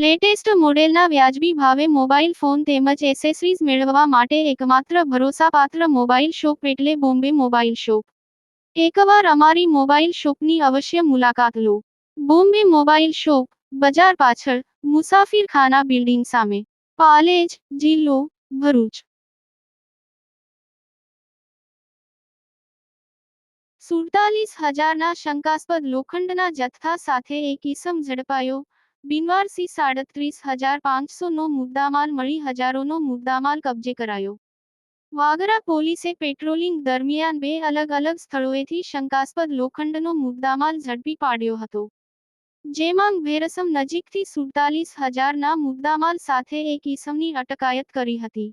Latest મોડેલના વ્યાજબી ભાવે મોબાઈલ ફોન તેમજ એસેસરીઝ મેળવવા માટે એકમાત્ર ભરોસાપાત્ર મોબાઈલ શોપ એટલે બોમ્બે મોબાઈલ શોપ એકવાર અમારી મોબાઈલ શોપની અવશ્ય મુલાકાત લો બોમ્બે મોબાઈલ શોપ બજાર પાછળ મુસાફિરખાના બિલ્ડિંગ સામે પાલેજ જિલ્લો ભરૂચ સુડતાલીસ હજારના શંકાસ્પદ લોખંડના જથ્થા સાથે એક ઈસમ ઝડપાયો બિનવારસી સાડત્રીસ હજાર પાંચસોનો મુદ્દામાલ મળી હજારોનો મુદ્દામાલ કબજે કરાયો. વાગરા પોલીસે પેટ્રોલિંગ દરમિયાન બે અલગ અલગ સ્થળોએથી શંકાસ્પદ લોખંડનો મુદ્દામાલ ઝડપી પાડ્યો હતો. જેમાં ભેરસમ નજીકથી સુડતાલીસ હજારના મુદ્દામાલ સાથે એક ઈસમની અટકાયત કરી હતી.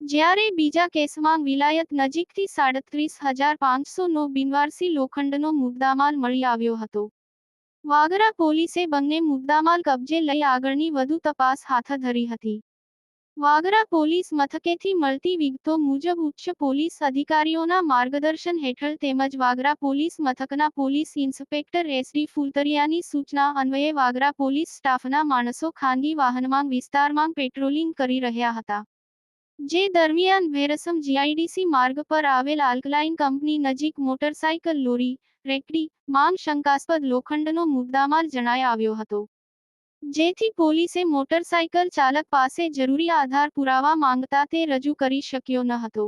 જ્યારે બીજા કેસમાં વિલાયત નજીકથી સાડત્રીસ હજાર પાંચસોનો બિનવારસી લોખંડનો મુદ્દામાલ મળી આવ્યો હતો. વાગરા પોલીસે બંને મુદ્દામાલ કબજે લઈ આગળની વધુ તપાસ હાથ ધરી હતી. વાગરા પોલીસ મથકેથી મળતી વિગતો મુજબ ઉચ્ચ પોલીસ અધિકારીઓના માર્ગદર્શન હેઠળ તેમજ વાગરા પોલીસ મથકના પોલીસ ઇન્સ્પેક્ટર એસડી ફુલતરિયાની સૂચના અન્વયે વાગરા પોલીસ સ્ટાફના માણસો ખાનગી વાહનમાં વિસ્તારમાં પેટ્રોલિંગ કરી રહ્યા હતા. જે દરમિયાન વેરસમ જીઆઈડીસી માર્ગ પર આવેલ આલ્કલાઇન કંપની નજીક મોટરસાયકલ લોરી, રેકડી, માંગ શંકાસ્પદ લોખંડનો મુદ્દામાલ જણાય આવ્યો હતો. જેથી પોલીસે મોટરસાયકલ ચાલક પાસે જરૂરી આધાર પુરાવા માંગતા તે રજૂ કરી શક્યો ન હતો.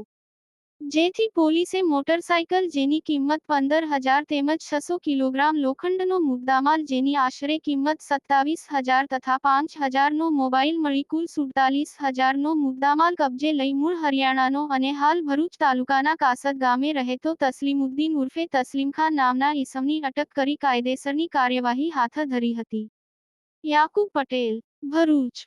જેથી પોલીસે મોટરસાયકલ જેની કિંમત પંદર હજાર તેમજ છસો કિલોગ્રામ લોખંડનો મુદ્દામાલ જેની આશરે કિંમત સત્તાવીસ હજાર તથા પાંચ હજારનો મોબાઈલ મળી કુલ સુડતાલીસ હજારનો મુદ્દામાલ કબજે લઈ મૂળ હરિયાણાનો અને હાલ ભરૂચ તાલુકાના કાસદ ગામે રહેતો તસલીમુદ્દીન ઉર્ફે તસલીમખાન નામના ઈસમની અટક કરી કાયદેસરની કાર્યવાહી હાથ ધરી હતી. યાકુબ પટેલ, ભરૂચ.